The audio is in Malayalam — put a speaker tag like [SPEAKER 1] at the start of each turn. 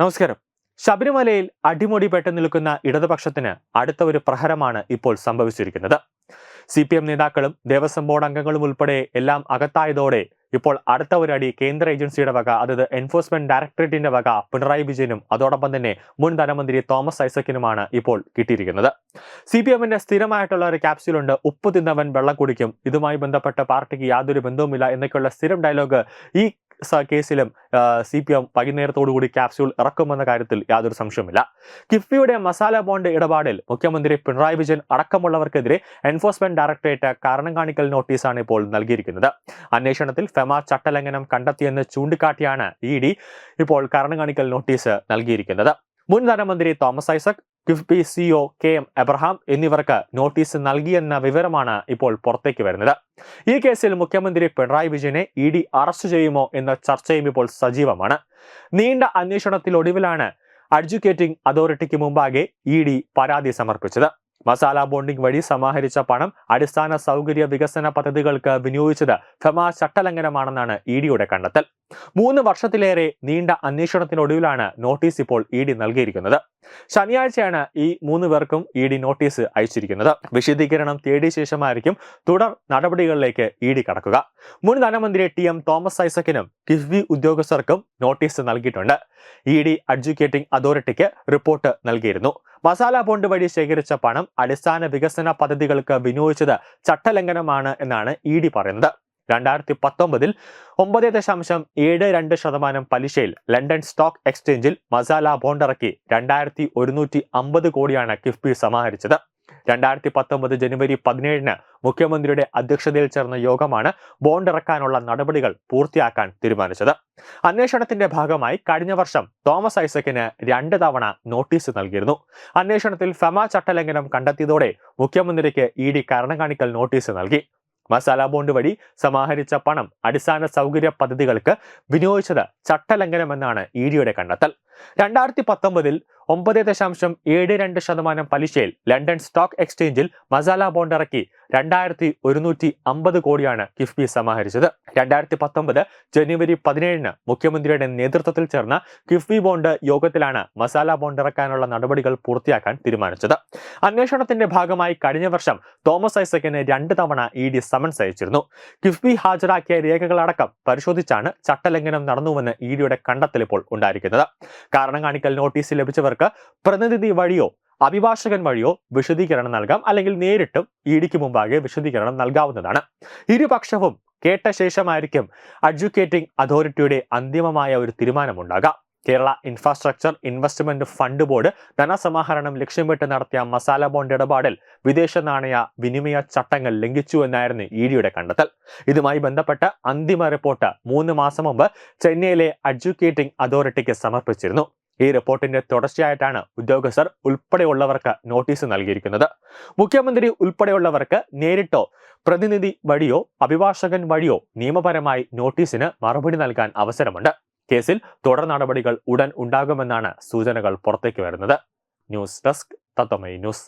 [SPEAKER 1] നമസ്കാരം. ശബരിമലയിൽ അടിമുടി പെട്ട് നിൽക്കുന്ന ഇടതുപക്ഷത്തിന് അടുത്ത ഒരു പ്രഹരമാണ് ഇപ്പോൾ സംഭവിച്ചിരിക്കുന്നത്. സി പി എം നേതാക്കളും ദേവസ്വം ബോർഡ് അംഗങ്ങളും ഉൾപ്പെടെ എല്ലാം അകത്തായതോടെ ഇപ്പോൾ അടുത്ത ഒരു അടി കേന്ദ്ര ഏജൻസിയുടെ വക അതായത് എൻഫോഴ്സ്മെന്റ് ഡയറക്ടറേറ്റിന്റെ വക പിണറായി വിജയനും അതോടൊപ്പം തന്നെ മുൻ ധനമന്ത്രി തോമസ് ഐസക്കിനുമാണ് ഇപ്പോൾ കിട്ടിയിരിക്കുന്നത്. സി പി എമ്മിന്റെ സ്ഥിരമായിട്ടുള്ള ഒരു ക്യാപ്സ്യൂലുണ്ട് ഉപ്പ് തിന്നവൻ വെള്ളം കുടിക്കും. ഇതുമായി ബന്ധപ്പെട്ട് പാർട്ടിക്ക് യാതൊരു ബന്ധവുമില്ല എന്നൊക്കെയുള്ള സ്ഥിരം ഡയലോഗ് ഈ കേസിലും സി പി എം വൈകുന്നേരത്തോടുകൂടി ക്യാപ്സ്യൂൾ ഇറക്കുമെന്ന കാര്യത്തിൽ യാതൊരു സംശയമില്ല കിഫ്ബിയുടെ മസാല ബോണ്ട് ഇടപാടിൽ മുഖ്യമന്ത്രി പിണറായി വിജയൻ അടക്കമുള്ളവർക്കെതിരെ എൻഫോഴ്സ്മെന്റ് ഡയറക്ടറേറ്റ് കാരണം കാണിക്കൽ നോട്ടീസാണ് ഇപ്പോൾ നൽകിയിരിക്കുന്നത്. അന്വേഷണത്തിൽ ഫെമ ചട്ടലംഘനം കണ്ടെത്തിയെന്ന് ചൂണ്ടിക്കാട്ടിയാണ് ഇ ഇപ്പോൾ കാരണം കാണിക്കൽ നോട്ടീസ് നൽകിയിരിക്കുന്നത്. മുൻ ധനമന്ത്രി Thomas Isaac KIIFB CEO K M Abraham എന്നിവർക്ക് നോട്ടീസ് നൽകിയെന്ന വിവരമാണ് ഇപ്പോൾ പുറത്തേക്ക് വരുന്നത്. ഈ കേസിൽ മുഖ്യമന്ത്രി പിണറായി വിജയനെ ഇ ഡി അറസ്റ്റ് ചെയ്യുമോ എന്ന ചർച്ചയും ഇപ്പോൾ സജീവമാണ്. നീണ്ട അന്വേഷണത്തിലൊടുവിലാണ് അഡ്ജുക്കേറ്റിംഗ് അതോറിറ്റിക്ക് മുമ്പാകെ ഇ ഡി പരാതി സമർപ്പിച്ചത്. മസാല ബോണ്ടിംഗ് വഴി സമാഹരിച്ച പണം അടിസ്ഥാന സൗകര്യ വികസന പദ്ധതികൾക്ക് വിനിയോഗിച്ചത് ഫെമ ചട്ടലംഘനമാണെന്നാണ് ഇ ഡിയുടെ കണ്ടെത്തൽ. മൂന്ന് വർഷത്തിലേറെ നീണ്ട അന്വേഷണത്തിനൊടുവിലാണ് നോട്ടീസ് ഇപ്പോൾ ഇ ഡി നൽകിയിരിക്കുന്നത്. ശനിയാഴ്ചയാണ് ഈ മൂന്ന് പേർക്കും ഇ ഡി നോട്ടീസ് അയച്ചിരിക്കുന്നത്. വിശദീകരണം തേടിയ ശേഷമായിരിക്കും തുടർ നടപടികളിലേക്ക് ഇ ഡി കടക്കുക. മുൻ ധനമന്ത്രി ടി എം തോമസ് ഐസക്കിനും കിഫ്ബി ഉദ്യോഗസ്ഥർക്കും നോട്ടീസ് നൽകിയിട്ടുണ്ട്. ഇ ഡി അഡ്ജുക്കേറ്റിംഗ് അതോറിറ്റിക്ക് റിപ്പോർട്ട് നൽകിയിരുന്നു. മസാല ബോണ്ട് വഴി ശേഖരിച്ച പണം അടിസ്ഥാന വികസന പദ്ധതികൾക്ക് വിനിയോഗിച്ചത് ചട്ടലംഘനമാണ് എന്നാണ് ഇ ഡി പറയുന്നത്. രണ്ടായിരത്തി പത്തൊമ്പതിൽ ഒമ്പത് ദശാംശം ഏഴ് രണ്ട് ശതമാനം പലിശയിൽ ലണ്ടൻ സ്റ്റോക്ക് എക്സ്ചേഞ്ചിൽ മസാല ബോണ്ടിറക്കി രണ്ടായിരത്തി ഒരുന്നൂറ്റി അമ്പത് കോടിയാണ് കിഫ്ബി സമാഹരിച്ചത്. രണ്ടായിരത്തി പത്തൊമ്പത് ജനുവരി പതിനേഴിന് മുഖ്യമന്ത്രിയുടെ അധ്യക്ഷതയിൽ ചേർന്ന യോഗമാണ് ബോണ്ട് ഇറക്കാനുള്ള നടപടികൾ പൂർത്തിയാക്കാൻ തീരുമാനിച്ചത്. അന്വേഷണത്തിന്റെ ഭാഗമായി കഴിഞ്ഞ വർഷം തോമസ് ഐസക്കിന് രണ്ട് തവണ നോട്ടീസ് നൽകിയിരുന്നു. അന്വേഷണത്തിൽ ഫെമ ചട്ടലംഘനം കണ്ടെത്തിയതോടെ മുഖ്യമന്ത്രിക്ക് ഇ ഡി കാരണം കാണിക്കൽ നോട്ടീസ് നൽകി. മസാല ബോണ്ട് വഴി സമാഹരിച്ച പണം അടിസ്ഥാന സൗകര്യ പദ്ധതികൾക്ക് വിനിയോഗിച്ചത് ചട്ടലംഘനമെന്നാണ് ഇ ഡിയുടെ കണ്ടെത്തൽ. രണ്ടായിരത്തി പത്തൊമ്പതിൽ ഒമ്പത് ദശാംശം ഏഴ് രണ്ട് ശതമാനം പലിശയിൽ ലണ്ടൻ സ്റ്റോക്ക് എക്സ്ചേഞ്ചിൽ മസാല ബോണ്ട് ഇറക്കി രണ്ടായിരത്തി ഒരുന്നൂറ്റി അമ്പത് കോടിയാണ് കിഫ്ബി സമാഹരിച്ചത്. രണ്ടായിരത്തി പത്തൊമ്പത് ജനുവരി പതിനേഴിന് മുഖ്യമന്ത്രിയുടെ നേതൃത്വത്തിൽ ചേർന്ന കിഫ്ബി ബോണ്ട് യോഗത്തിലാണ് മസാല ബോണ്ട് ഇറക്കാനുള്ള നടപടികൾ പൂർത്തിയാക്കാൻ തീരുമാനിച്ചത്. അന്വേഷണത്തിന്റെ ഭാഗമായി കഴിഞ്ഞ വർഷം തോമസ് ഐസക്കിന് രണ്ട് തവണ ഇ ഡി സമൻസ് അയച്ചിരുന്നു. കിഫ്ബി ഹാജരാക്കിയ രേഖകളടക്കം പരിശോധിച്ചാണ് ചട്ടലംഘനം നടന്നുവെന്ന് ഇ ഡിയുടെ കണ്ടെത്തൽ ഇപ്പോൾ ഉണ്ടായിരിക്കുന്നത്. കാരണം കാണിക്കൽ നോട്ടീസ് ലഭിച്ചവർക്ക് പ്രതിനിധി വഴിയോ അഭിഭാഷകൻ വഴിയോ വിശദീകരണം നൽകാം. അല്ലെങ്കിൽ നേരിട്ടും ഇ ഡിക്ക് മുമ്പാകെ വിശദീകരണം നൽകാവുന്നതാണ്. ഇരുപക്ഷവും കേട്ട ശേഷമായിരിക്കും അഡ്വക്കേറ്റിംഗ് അതോറിറ്റിയുടെ അന്തിമമായ ഒരു തീരുമാനമുണ്ടാകാം Kerala infrastructure investment fund board ധനസമാഹരണം ലക്ഷ്യമിട്ട് നടത്തിയ മസാല ബോണ്ട് ഇടപാടിൽ വിദേശ നാണയ വിനിമയ ചട്ടങ്ങൾ ലംഘിച്ചു എന്നായിരുന്നു ഇ ഡിയുടെ കണ്ടെത്തൽ. ഇതുമായി ബന്ധപ്പെട്ട അന്തിമ റിപ്പോർട്ട് മൂന്ന് മാസം മുമ്പ് ചെന്നൈയിലെ അഡ്വക്കേറ്റിംഗ് അതോറിറ്റിക്ക് സമർപ്പിച്ചിരുന്നു. ഈ റിപ്പോർട്ടിന്റെ തുടർച്ചയായിട്ടാണ് ഉദ്യോഗസ്ഥർ ഉൾപ്പെടെയുള്ളവർക്ക് നോട്ടീസ് നൽകിയിരിക്കുന്നത്. മുഖ്യമന്ത്രി ഉൾപ്പെടെയുള്ളവർക്ക് നേരിട്ടോ പ്രതിനിധി വഴിയോ അഭിഭാഷകൻ വഴിയോ നിയമപരമായി നോട്ടീസിന് മറുപടി നൽകാൻ അവസരമുണ്ട്. കേസിൽ തുടർ നടപടികൾ ഉടൻ ഉണ്ടാകുമെന്നാണ് സൂചനകൾ പുറത്തേക്ക് വരുന്നത്. News desk Tatwamayi news.